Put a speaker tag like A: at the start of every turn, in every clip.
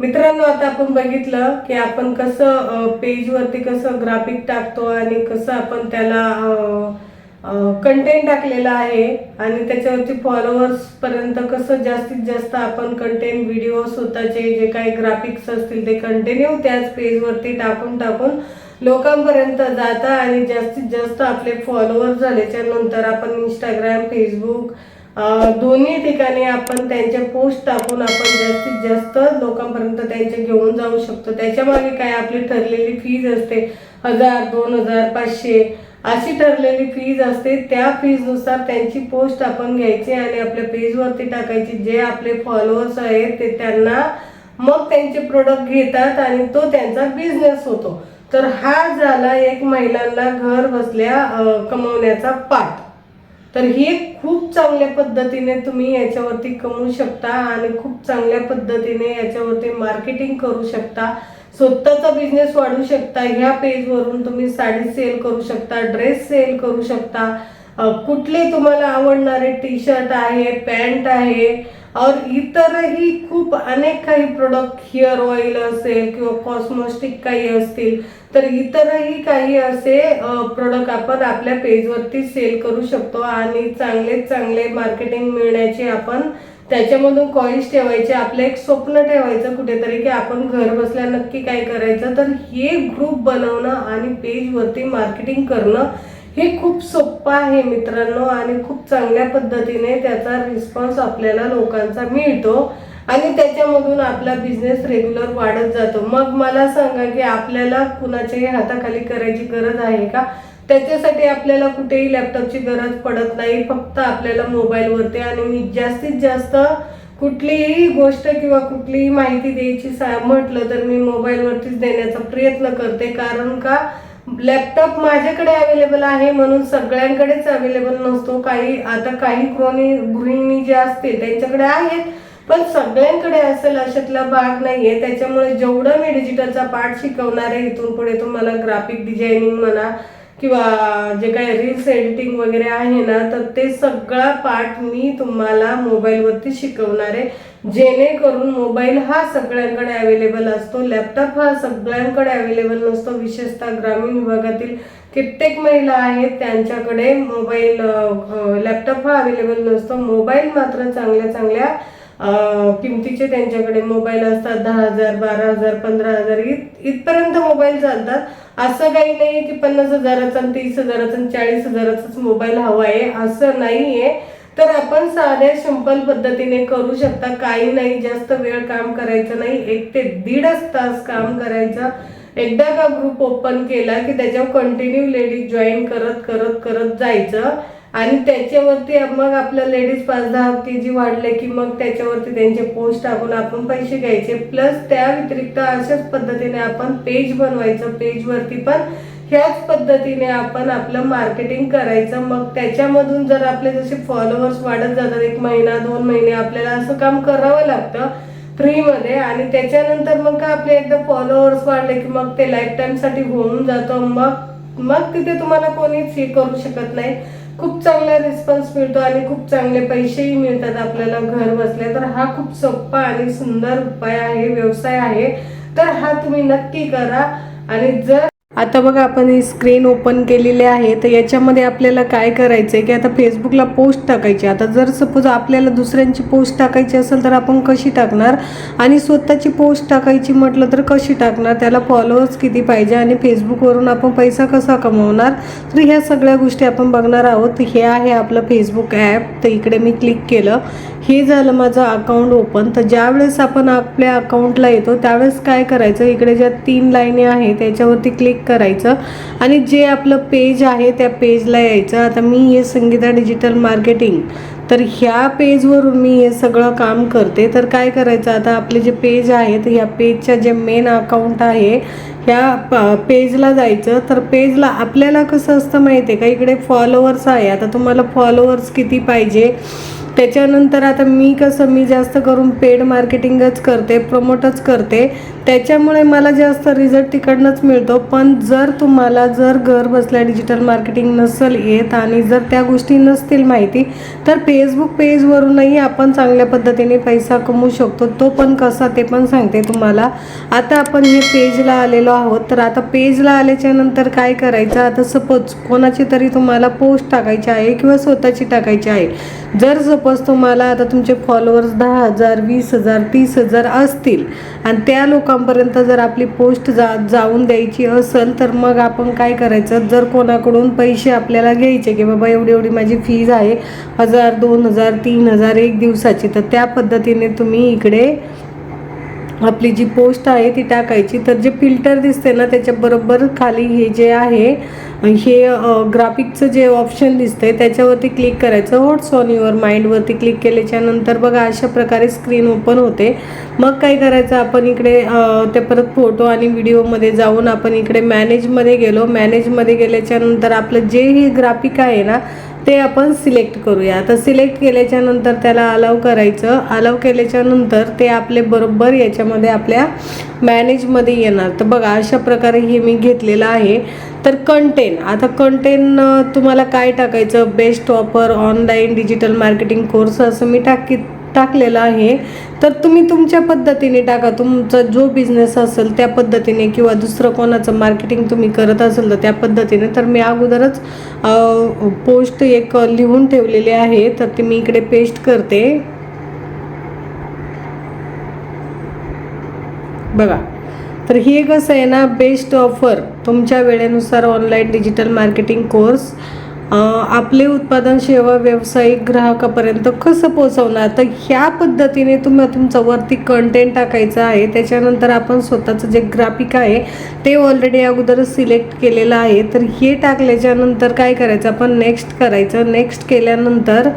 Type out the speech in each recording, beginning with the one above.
A: मित्रांनो आता आपण बघितलं की आपण कसं पेजवरती कसं ग्राफिक टाकतो आणि कसं आपण त्याला कंटेंट टाकलेला आहे आणि त्याच्यावरती फॉलोअर्सपर्यंत कसं जास्तीत जास्त आपण कंटेंट व्हिडिओ स्वतःचे जे काही ग्राफिक्स असतील ते कंटिन्यू त्याच पेजवरती टाकून टाकून लोकांपर्यंत जाता आणि जास्तीत जास्त आपले फॉलोअर झाल्याच्यानंतर आपण इंस्टाग्राम फेसबुक दोन्ही ठिकाणी आपण त्यांच्या पोस्ट टाकून आपण जास्तीत जास्त लोकांपर्यंत त्यांचे घेऊन जाऊ शकतो. त्याच्यामागे काय आपली ठरलेली फीज असते हजार दोन हजार पाचशे अशी ठरलेली फीज असते. त्या फीजनुसार त्यांची पोस्ट आपण घ्यायची आणि आपल्या पेजवरती टाकायची. जे आपले फॉलोअर्स आहेत ते त्यांना मग त्यांचे प्रोडक्ट घेतात आणि तो त्यांचा बिझनेस होतो. तर हा झाला एक महिलांना घर बसल्या कमवण्याचा पाठ. तर हे खूप चांगल्या पद्धतीने तुम्ही याच्यावरती कमवू शकता आणि खूप चांगल्या पद्धतीने याच्यावरती मार्केटिंग करू शकता. स्वतःचा बिझनेस वाढवू शकता. ह्या पेजवरून तुम्ही साडी सेल करू शकता ड्रेस सेल करू शकता. कुठले तुम्हाला आवडणारे टी शर्ट आहे पॅन्ट आहे और इतरही खूप अनेक काही प्रोडक्ट हेअर ऑइल असेल किंवा कॉस्मॉस्टिक काही असतील तर इतरही काही असे प्रोडक्ट आपण आपल्या पेजवरती सेल करू शकतो आणि चांगले चांगले मार्केटिंग मिळण्याचे आपण त्याच्यामधून कॉईन्स ठेवायचे आपलं एक स्वप्न ठेवायचं कुठेतरी की आपण घर बसल्या नक्की काय करायचं. तर हे ग्रुप बनवणं आणि पेजवरती मार्केटिंग करणं हे खूप सोपं आहे मित्रांनो आणि खूप चांगल्या पद्धतीने त्याचा रिस्पॉन्स आपल्याला लोकांचा मिळतो. आणि त्याच्यामधून आपला बिझनेस रेग्युलर वाढत जातो. मग मला सांगा की आपल्याला कुणाच्याही हाताखाली करायची गरज आहे का? त्याच्यासाठी आपल्याला कुठेही लॅपटॉपची गरज पडत नाही. फक्त आपल्याला मोबाईलवरती आणि मी जास्तीत जास्त कुठलीही गोष्ट किंवा कुठलीही माहिती द्यायची सा- म्हटलं तर मी मोबाईलवरतीच देण्याचा प्रयत्न करते. कारण का? लॅपटॉप माझ्याकडे अवेलेबल आहे म्हणून सगळ्यांकडेच अवेलेबल नसतो. काही आता काही गृहिणी गृहिणी जे असते त्यांच्याकडे आहेत पण सगळ्यांकडे असेल अशातला भाग नाही आहे त्याच्यामुळे जेवढं मी डिजिटलचा पार्ट शिकवणार आहे इथून पुढे तुम्हाला ग्राफिक डिझायनिंग म्हणा किंवा जे काही रील्स एडिटिंग वगैरे आहे ना तर ते सगळा पार्ट मी तुम्हाला मोबाईलवरती शिकवणार आहे. जेणेकरून मोबाईल हा सगळ्यांकडे अवेलेबल असतो. लॅपटॉप हा सगळ्यांकडे अवेलेबल नसतो. विशेषतः ग्रामीण विभागातील कित्येक महिला आहेत त्यांच्याकडे मोबाईल लॅपटॉप हा अवेलेबल नसतो. मोबाईल मात्र चांगल्या चांगल्या किमतीचे त्यांच्याकडे मोबाईल असतात. दहा हजार बारा हजार पंधरा हजार इत इथपर्यंत मोबाईल चालतात. असं काही नाही की पन्नास हजाराचा आणि तीस हजाराचा आणि चाळीस हजाराचाच मोबाईल हवा आहे. असं नाही आहे तर आपण साध्या सिंपल पद्धतीने करू शकता. काही नाही जास्त वेळ काम करायचं नाही. एक ते दीडच तास काम करायचं. एकदा का ग्रुप ओपन केला की त्याच्यावर कंटिन्यू लेडीज जॉईन करत करत करत जायचं. आणि त्याच्यावरती मग आपल्या लेडीज पाच दहा के जी वाढले की मग त्याच्यावरती त्यांचे पोस्ट टाकून आपण पैसे घ्यायचे. प्लस त्या व्यतिरिक्त अशाच पद्धतीने आपण पेज बनवायचं. पेजवरती पण ह्याच पद्धतीने आपण आपलं मार्केटिंग करायचं मग त्याच्यामधून जर आपले जसे फॉलोअर्स वाढत जातात एक महिना दोन महिने आपल्याला असं काम करावं लागतं फ्रीमध्ये आणि त्याच्यानंतर मग का आपले एकदा फॉलोअर्स वाढले की मग ते लाईफ टाईमसाठी होऊन जातं मग मग तिथे तुम्हाला कोणीच हे करू शकत नाही. खूप चांगला रिस्पॉन्स मिळतो आणि खूप चांगले पैसेही मिळतात आपल्याला घर बसल्या. तर हा खूप सोपा आणि सुंदर उपाय आहे व्यवसाय आहे. तर हा तुम्ही नक्की करा आणि जर आता बघा आपण ही स्क्रीन ओपन केलेली आहे तर याच्यामध्ये आपल्याला काय करायचं आहे की आता फेसबुकला पोस्ट टाकायची. आता जर सपोज आपल्याला दुसऱ्यांची पोस्ट टाकायची असेल तर आपण कशी टाकणार? आणि स्वतःची पोस्ट टाकायची म्हटलं तर कशी टाकणार? त्याला फॉलोअर्स किती पाहिजे? आणि फेसबुकवरून आपण पैसा कसा कमवणार? तर ह्या सगळ्या गोष्टी आपण बघणार आहोत. हे आहे आपलं फेसबुक ॲप तर इकडे मी क्लिक केलं. हे झालं माझं अकाउंट ओपन तर ज्यावेळेस आपण आपल्या अकाउंटला येतो त्यावेळेस काय करायचं? इकडे ज्या तीन लाईनी आहे त्याच्यावरती क्लिक करायचं. आणि जे आपलं पेज आहे त्या पेजला यायचं. आता मी हे संगीता डिजिटल मार्केटिंग तर ह्या पेजवरून मी हे सगळं काम करते. तर काय करायचं? आता आपले जे पेज आहे तर ह्या पेजच्या जे मेन अकाउंट आहे ह्या प- पेजला जायचं. तर पेजला आपल्याला कसं असतं माहिती आहे का? इकडे फॉलोअर्स आहे. आता तुम्हाला फॉलोअर्स किती पाहिजे? त्याच्यानंतर आता मी कसं मी जास्त करून पेड मार्केटिंगच करते प्रमोटच करते. त्याच्यामुळे मला जास्त रिझल्ट तिकडनंच मिळतो. पण जर तुम्हाला जर घर बसल्या डिजिटल मार्केटिंग नसेल येत आणि जर त्या गोष्टी नसतील माहिती तर फेसबुक पेजवरूनही आपण चांगल्या पद्धतीने पैसा कमवू शकतो. तो पण कसा ते पण सांगते तुम्हाला. आता आपण हे पेजला आलेलो आहोत. तर आता पेजला आल्याच्यानंतर काय करायचं? आता सपोज कोणाची तरी तुम्हाला पोस्ट टाकायची आहे किंवा स्वतःची टाकायची आहे. जर सपोज तुम्हाला आता तुमचे फॉलोअर्स दहा हजार वीस हजार तीस हजार असतील. आणि त्या लोकांपर्यंत जर आपली पोस्ट जा जाऊन द्यायची असेल तर मग आपण काय करायचं? जर कोणाकडून पैसे आपल्याला घ्यायचे की बाबा एवढी एवढी माझी फीज आहे हजार दोन हजार तीन हजार एक दिवसाची तर त्या पद्धतीने तुम्ही इकडे आपली जी पोस्ट आहे ती टाकायची. तर जे फिल्टर दिसते ना त्याच्याबरोबर खाली हे जे आहे हे ग्राफिकचं जे ऑप्शन दिसतंय त्याच्यावरती क्लिक करायचं. व्हॉट्स ऑन युअर माइंडवरती क्लिक केल्याच्यानंतर बघा अशा प्रकारे स्क्रीन ओपन होते. मग काय करायचं? आपण इकडे ते परत फोटो आणि व्हिडिओमध्ये जाऊन आपण इकडे मॅनेजमध्ये गेलो. मॅनेजमध्ये गेल्याच्यानंतर आपलं जे हे ग्राफिक आहे ना ते आपण सिलेक्ट करूया. आता सिलेक्ट केल्याच्यानंतर त्याला अलाव करायचं. अलाव केल्याच्यानंतर ते आपले बरोबर याच्यामध्ये आपल्या मॅनेजमध्ये येणार. तर बघा अशा प्रकारे हे मी घेतलेलं आहे. तर कंटेन आता कंटेन तुम्हाला काय टाकायचं? Best offer online digital marketing course असं मी टाकी टाकलेलं आहे. तर तुम्ही तुमच्या पद्धतीने टाका. तुमचा जो बिझनेस असेल त्या पद्धतीने किंवा दुसरं कोणाचं मार्केटिंग तुम्ही करत असेल तर त्या पद्धतीने. तर मी अगोदरच पोस्ट एक लिहून ठेवलेली आहे. तर ती मी इकडे पेस्ट करते. बघा. तर हे कसं आहे ना बेस्ट ऑफर तुमच्या वेळेनुसार ऑनलाईन डिजिटल मार्केटिंग कोर्स आपले उत्पादन सेवा व्यावसायिक ग्राहकापर्यंत कसं पोहोचवणार? तर ह्या पद्धतीने तुम्ही तुमचा वरती कंटेंट टाकायचं आहे. त्याच्यानंतर आपण स्वतःचं जे ग्राफिक आहे ते ऑलरेडी अगोदरच सिलेक्ट केलेलं आहे. तर हे टाकल्याच्यानंतर काय करायचं? आपण नेक्स्ट करायचं. नेक्स्ट केल्यानंतर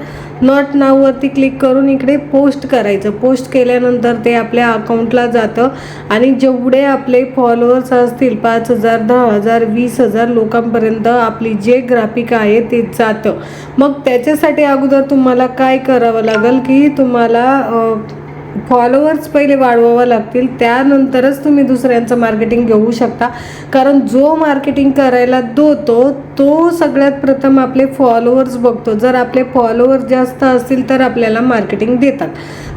A: नॉट नाववरती क्लिक करून इकडे पोस्ट करायचं. पोस्ट केल्यानंतर ते आपल्या अकाउंटला जातं. आणि जेवढे आपले फॉलोअर्स असतील पाच हजार दहा हजार वीस हजार लोकांपर्यंत आपली जे ग्राफिक आहे ते जातं. मग त्याच्यासाठी अगोदर तुम्हाला काय करावं लागेल की तुम्हाला फॉलोअर्स पहिले वाढवावं लागतील त्यानंतरच तुम्ही दुसऱ्यांचं मार्केटिंग घेऊ शकता. कारण जो मार्केटिंग करायला दोतो तो सगळ्यात प्रथम आपले फॉलोअर्स बघतो. जर आपले फॉलोअर्स जास्त असतील तर आपल्याला मार्केटिंग देतात.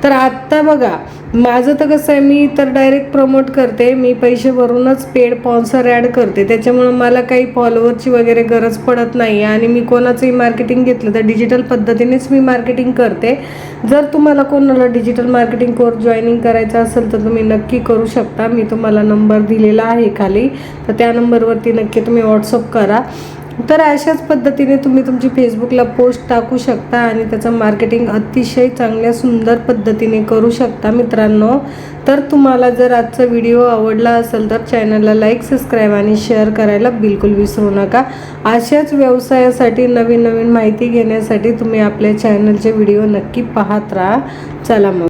A: तर आत्ता बघा माझं तर कसं आहे मी तर डायरेक्ट प्रमोट करते. मी पैसे भरूनच पेड स्पॉन्सर ॲड करते. त्याच्यामुळं मला काही फॉलोअरची वगैरे गरज पडत नाही आणि मी कोणाचंही मार्केटिंग घेतलं तर डिजिटल पद्धतीनेच मी मार्केटिंग करते. जर तुम्हाला कोणाला डिजिटल मार्केटिंग कोर्स जॉईनिंग करायचा असेल तर तुम्ही नक्की करू शकता. मी तुम्हाला नंबर दिलेला आहे खाली. तर त्या नंबरवरती नक्की तुम्ही व्हॉट्सअप करा. तर अशाच पद्धतीने तुम्ही तुमची फेसबुकला पोस्ट टाकू शकता आणि त्याचं मार्केटिंग अतिशय चांगल्या सुंदर पद्धतीने करू शकता मित्रांनो. तर तुम्हाला जर आजचा व्हिडिओ आवडला असेल तर चॅनलला लाईक सबस्क्राईब आणि शेअर करायला बिलकुल विसरू नका. अशाच व्यवसायासाठी नवीन नवीन माहिती घेण्यासाठी तुम्ही आपल्या चॅनलचे व्हिडिओ नक्की पाहत राहा. चला मग.